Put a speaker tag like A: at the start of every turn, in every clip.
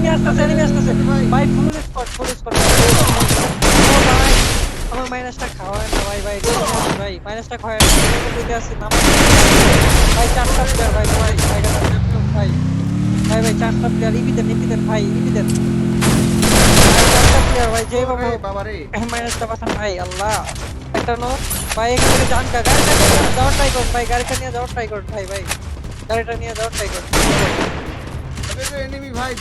A: Enemy আসতেছে enemy আসতেছে। ভাই ফুল স্পট ফুল স্পট ভাই আমার মাইনাসটা খাওয়ায় না ভাই ভাই ভাই মাইনাসটা খাওয়ায় না। আমি কইতে আসি নাম ভাই চারটা প্লেয়ার ভাই ভাই। ভাই ভাই ভাই চারটা প্লেয়ার ইবি দেন ভাই প্লেয়ার ভাই যেই বাবু
B: বাবা রে
A: মাইনাসটা বাঁচান ভাই আল্লাহ। একটা নো ভাই এখান থেকে যান গাড়িটা নিয়ে যাওয়ার ট্রাই করুন ভাই গাড়িটা নিয়ে যাওয়ার ট্রাই করুন ভাই ভাই। গাড়িটা নিয়ে যাওয়ার ট্রাই করুন।
B: এনিমি ভাই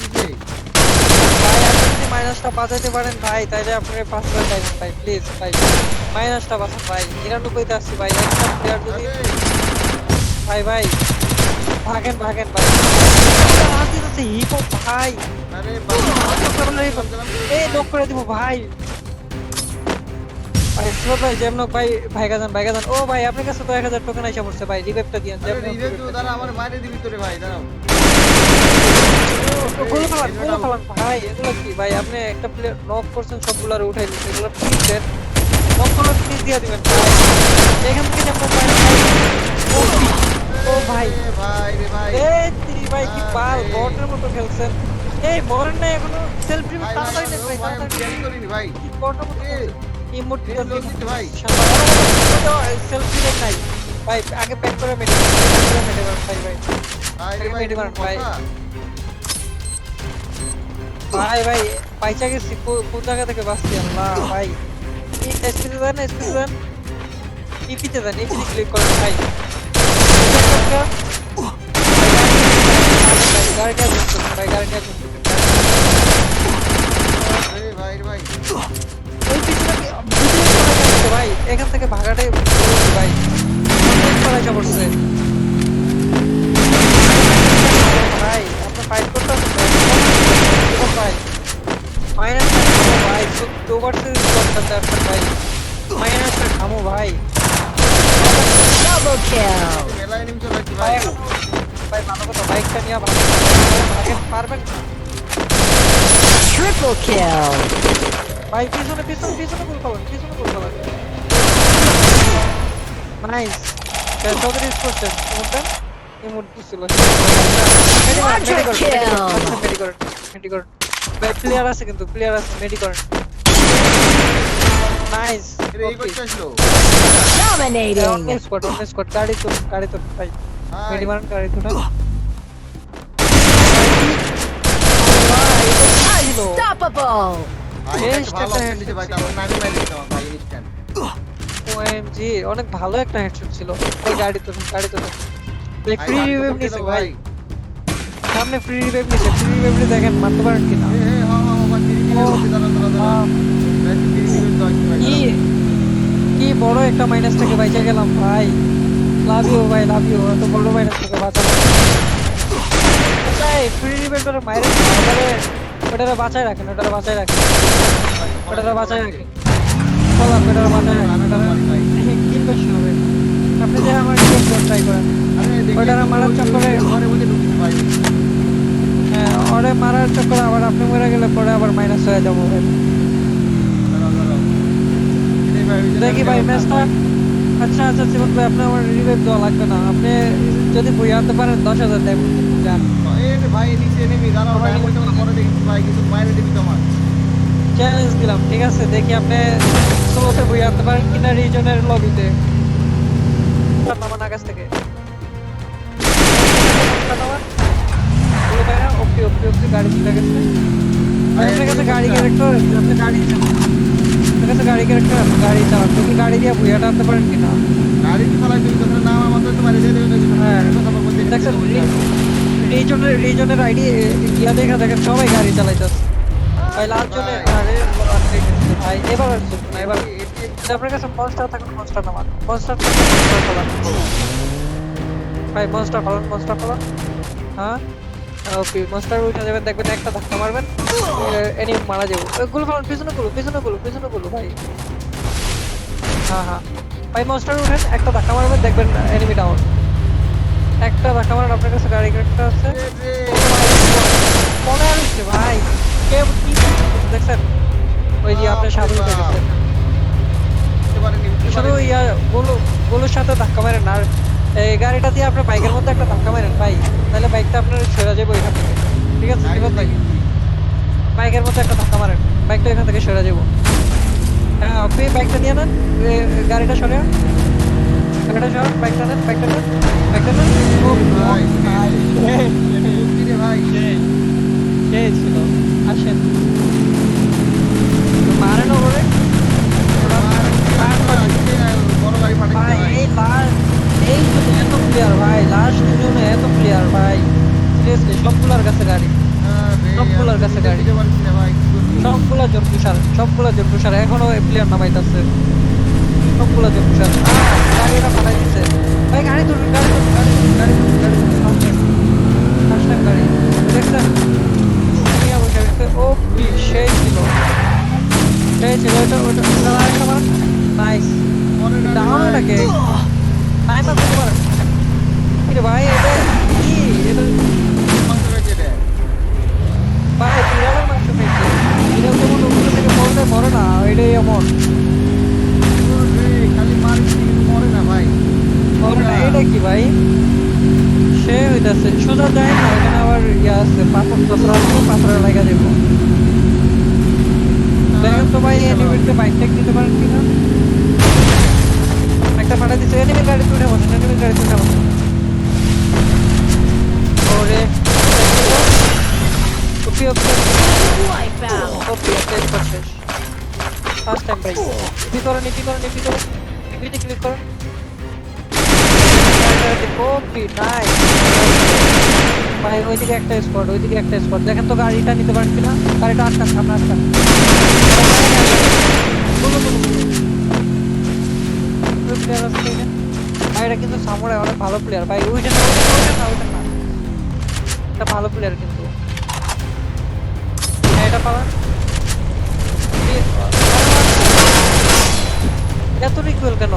A: ভাই আপনি যদি মাইনাসটা বাঁচাতে পারেন ভাই তাহলে আপনার পাঁচ হাজার ডায়মন্ড ভাই প্লিজ ভাই। মাইনাসটা বাঁচান ভাই নিরানব্বইতে আসছি ভাই একটা প্লেয়ার যদি
B: আরে।
A: ভাই ভাই ভাগেন ভাগেন ভাই। হিপ ভাই। এই লক করে দিব ভাই। ভাই সুরত ভাই যেমন ভাই ভাইগা যান ভাইগা যান ও ভাই আপনার কাছে তো এক হাজার টোকেন আইসা পড়ছে ভাই
B: রিভেভ তো দাঁড়া আমার মাইরে দিবি তোরে ভাই দাঁড়াও।
A: ভাই এগুলো কি? ভাই আপনি একটা প্লেয়ার নক করছেন সবগুলো উঠাই দিচ্ছেন। এগুলো প্লিজ দেন নক দিয়ে দিবেন। এখান থেকে ও ভাই।
B: ভাই রে ভাই।
A: এই তিরি ভাই কি বাল বটের মতো খেলছেন। এই মরেন না এখনও। সেলফ রিভিউ
B: ভাই
A: তাড়াতাড়ি নেন ভাই
B: ভাই
A: তাড়াতাড়ি
B: করিনি ভাই।
A: কি বটের মতো ইমোট
B: দিতে ভাই।
A: সেলফ রিভিউ নাই। ভাই আগে প্যাক করে মেডি করে মেডি ভাই ভাই।
B: ভাই রে ভাই
A: ভাই। ভাই ভাই পাইচা গেছি কোন জায়গা থেকে বাঁচছি? আল্লাহ ভাই। এসপিতে দেন এসপিতে দেন ইপিতে দেন ইপিতে ক্লিক করেন ভাই। গাড়িটা গাড়িটা এখান থেকে ভাগাটাই ভাই। পড়ছে ভাই আপনি ফাইট করতে ভাই মাইনাস ভাই তো ওভার সিরিজ করতে আপনার ভাই মাইনাসটা থামো ভাই
C: Double kill.
B: মেলা এনিমি চলে আসছে
A: ভাই
B: ভাই
A: ভালো কথা বাইকটা নিয়ে ভালো ভাগেন পারবেন
C: Triple kill.
A: ভাই পিছনে পিছনে পিছনে গোল করেন পিছনে গোল করেন নাইস চৌধুরী করছেন ইমোটটা ইমোট দিছিল
C: Quadra kill.
A: মেডি করেন মেডি করেন ভাই প্লেয়ার আছে কিন্তু প্লেয়ার আছে মেডি করেন নাইস
B: এরে এই করতে আসলো
C: Dominating.
A: স্কোয়াড অন স্কোয়াড গাড়ি তো গাড়ি তো ভাই
B: ভাই
A: মেডি মারেন গাড়ি তো না
C: Unstoppable.
B: ভাই
A: বেশ
B: একটা ভালো
A: একটা
B: অপশন দিতে ভাই তারপর নামি মারি দিতাম ভাই ইনস্ট্যান্ট
A: ওএমজি অনেক ভালো একটা হেডশট ছিল ওই গাড়ি তো গাড়ি তো ফ্রি
B: ভাই,
A: রিভাইভ নিছে ভাই সামনে ফ্রি রিভাইভ নিছে ফ্রি রিভাইভ দেখেন মারতে পারেন কিনা
B: এ হ্যাঁ হ্যাঁ
A: কি? বড় একটা মাইনাস থেকে বাইচা গেলাম, ভাই। লাভ ইউ ভাই লাভ ইউ এত বড় মাইনাস থেকে বাঁচালাম রাখেন রাখেন। রাখেন। হবে? আপনি হ্যাঁ ওরে মারার চক্করে আবার আপনি মরে গেলে পরে আবার মাইনাস হয়ে যাব, ভাই
B: দাঁড়াও দাঁড়াও এই ভাই ওই যে
A: দেখি ভাই ম্যাচটা আচ্ছা আচ্ছা জীবন ভাই আপনি আমার রিভাইভ দেওয়া লাগবে না। আপনি যদি বই আনতে পারেন, দশ হাজার দেবেন যান।
B: ভাই নিচে নেমে দাঁড়াও ভাই পরে দেখছি ভাই কিছু বাইরে দিবি
A: চ্যালেঞ্জ দিলাম, ঠিক আছে, দেখি আপনি সোলোতে বই আনতে পারেন কিনা রিজনের লবিতে নামান আকাশ থেকে। ওকে ওকে ওকে, গাড়ি চলে গেছে। আপনার কাছে গাড়ি ক্যারেক্টার আপনার গাড়ি আপনার কাছে গাড়ি গাড়ি চালান গাড়ি দিয়ে বইয়াটা আনতে পারেন কিনা?
B: গাড়ি কি চালাই তুমি তোর নাম আমার তো বাইরে দিয়ে
A: হ্যাঁ।
B: কথা
A: দেখছেন রিজনের রিজনের আইডি ইয়া দেখা দেখেন সবাই গাড়ি চালাইতেছে ভাই লাল জনে আরে ভাই এবার আসছে। না এবার আপনার কাছে মনস্টার থাকুন মনস্টার নামান মনস্টার থাকুন মনস্টার ভাই মনস্টার ফলান মনস্টার ফলান হ্যাঁ? ওকে মনস্টার উঠে যাবেন দেখবেন একটা ধাক্কা মারবেন এনি মারা যাব। গুলো ফলান পিছনে গুলো পিছনে গুলো পিছনে গুলো ভাই। হ্যাঁ হ্যাঁ। ভাই মনস্টার উঠেন একটা ধাক্কা মারবেন দেখবেন এনিমি ডাউন একটা ধাক্কা মারেন আপনার কাছে গাড়ি একটা আছে। মনে আসছে ভাই। কে কি দেখছেন? ওই যে আপনার গেছে। শুধু ইয়া গোলু গোলুর সাথে ধাক্কা মারেন আর এই গাড়িটা দিয়ে আপনার বাইকের মধ্যে একটা ধাক্কা মারেন ভাই। তাহলে বাইকটা আপনার ছেড়ে যাবে ওইখান থেকে। ঠিক আছে? বিপদ ভাই বাইকের মতো একটা ধাক্কা মারেন বাইকটা এখান থেকে সরে যাব। হ্যাঁ আপনি বাইকটা নিয়ে নেন গাড়িটা সরে গাড়িটা সর বাইকটা নেন বাইকটা নেন বাইকটা নেন।
B: ভাই
A: ছিল। আসেন মারেন ওরে
B: বড় গাড়ি ফাটাইছে
A: ভাই
B: ভাই
A: এই লাস্ট এই জন্য এত প্লেয়ার ভাই লাস্ট জন্য এত প্লেয়ার ভাই সিরিয়াসলি সবগুলোর কাছে গাড়ি। সবগুলোর কাছে গাড়ি। সবগুলা জন তুষার সবগুলা জন তুষার। এখনও প্লেয়ার নামাইতাছে। সবগুলা জন তুষার। গাড়িটা ফাটাই দিছে। ভাই গাড়ি তুলুন গাড়ি তুলুন গাড়ি তুলুন গাড়ি তুলুন গাড়ি তুলুন ফার্স্ট টাইম গাড়ি। দেখছেন? নিয়ে বসে গেছে ও সেই ছিল। সেই ছিল ওটা ওটা নাইস ডাউন
B: ভাই।
A: ওটাকে। টাইম আপ করতে পারেন ভাই এটা না এটা কি ভাই সে হইতাছে সোজা যায় না এখানে আবার ইয়া আছে পাথর পাথর আছে পাথরে লাগা যাব দেখেন তো ভাই এনিমিতে বাইক টেক দিতে পারেন কিনা একটা ফাটা দিচ্ছে এনিমি গাড়ি তুলে বসেন এনিমি গাড়ি তুলে বসেন ওরে ওপি ওপি
C: Wipeout.
A: ওপি শেষ ফার্স্ট টাইম ভাই ইপি করেন ইপি করেন ইপি করেন ইপিতে ক্লিক করেন ওপি নাইস ভাই ওইদিকে একটা স্পট ওইদিকে একটা স্পট দেখেন তো গাড়িটা নিতে পারেন কিনা গাড়িটা আটকান সামনে আটকান player আছে ভাই এটা কিন্তু সামুরাই অনেক ভালো প্লেয়ার ভাই ওইটা না ওইটা না, ওইটা না। এটা ভালো প্লেয়ার কিন্তু। হ্যাঁ, এটা পাবেন। এত রিকুয়েল কেন?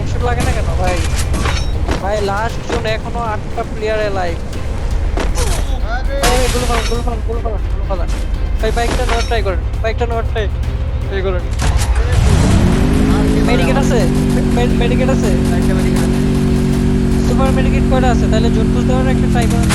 A: একশো লাগে না কেন? ভাই ভাই লাস্ট জোন এখনও আটটা প্লেয়ার লাইভগুলো পালানগুলো পালানগুলো পালানগুলো ভাই বাইকটা নেওয়ার ট্রাই করেন বাইকটা নেওয়ার ট্রাই ট্রাই করেন। মেডিকেট আছে? মেডিকেট আছে?
B: একটা
A: সুপার মেডিকেট কয়টা আছে? তাহলে জোন পুষ দেওয়ার একটা ট্রাই করেন।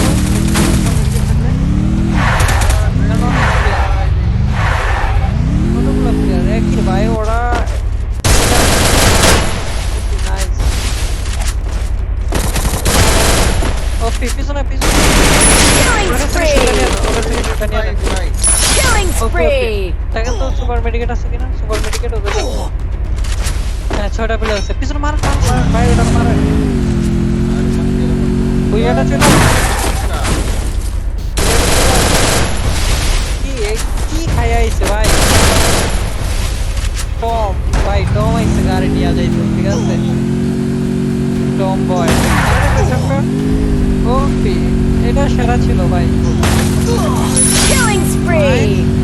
A: মেডিকেট সুপার মেডিকেট ওদের হ্যাঁ ছয়টা প্লেয়ার আছে। পিছনে মার ভাই ওটা মার। ছিল। কি কি খাই আইছে ভাই? টম ভাই টম আইছে গাড়ি নিয়ে যাইতো ঠিক আছে? Tom boy. এটা সেরা ছিল ভাই।
C: Killing spree.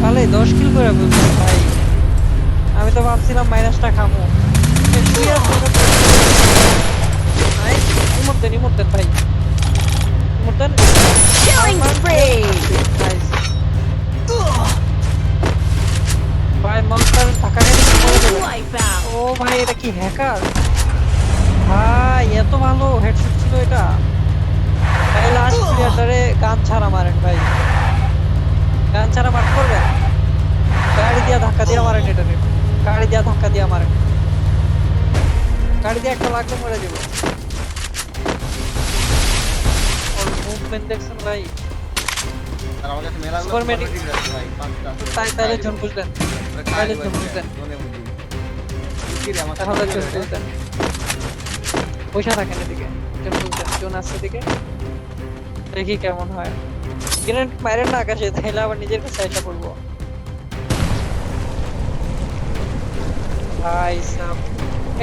A: তাহলে দশ কিল করে বলছেন ভাই। আমি তো ভাবছিলাম মাইনাসটা. ইমোট দেন ইমোট দেন ভাই ইমোট দেন মনস্টার
C: Wipeout.
A: ও ভাই এটা কি হ্যাকার ভাই এত ভালো হেডশট ছিল এটা। ভাই লাস্ট প্লেয়ারটারে গান ছাড়া মারেন ভাই। ধাক্কা দিয়া মারেন এটারে গাড়ি দিয়া ধাক্কা দিয়া মারেন গাড়ি দিয়ে একটা লাগলে মরে যাবে। ওর মুভমেন্ট দেখছেন ভাই। তাই জন বুঝলেন জন বুঝলেন তাহলে জন বুঝলেন পয়সা এদিকে। জন বুঝলেন জন আসছে এদিকে। দেখি কেমন হয়। গ্রেনেড মারেন না আকাশে তাইলে আবার নিজের কাছে এসে পড়ব। ভাই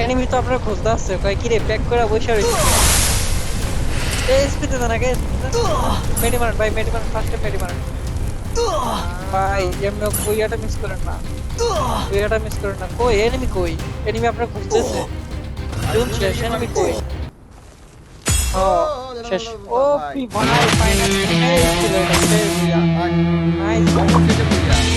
A: এনিমি তো আপনার খুঁজতে আসছে কয় কি রে প্যাক করে বসে রয়েছে এই স্পিডে দেন আগে মেডি মারেন ভাই মেডি মারেন ফার্স্টে মেডি মারেন ভাই যেমন বইয়াটা মিস করেন না বইয়াটা মিস করেন না কই এনিমি কই এনিমি আপনার খুঁজতেছে জুন শেষ এনিমি কই ও শেষ ও কি ভাই ফাইনাল ছিল এটা শেষ নাইস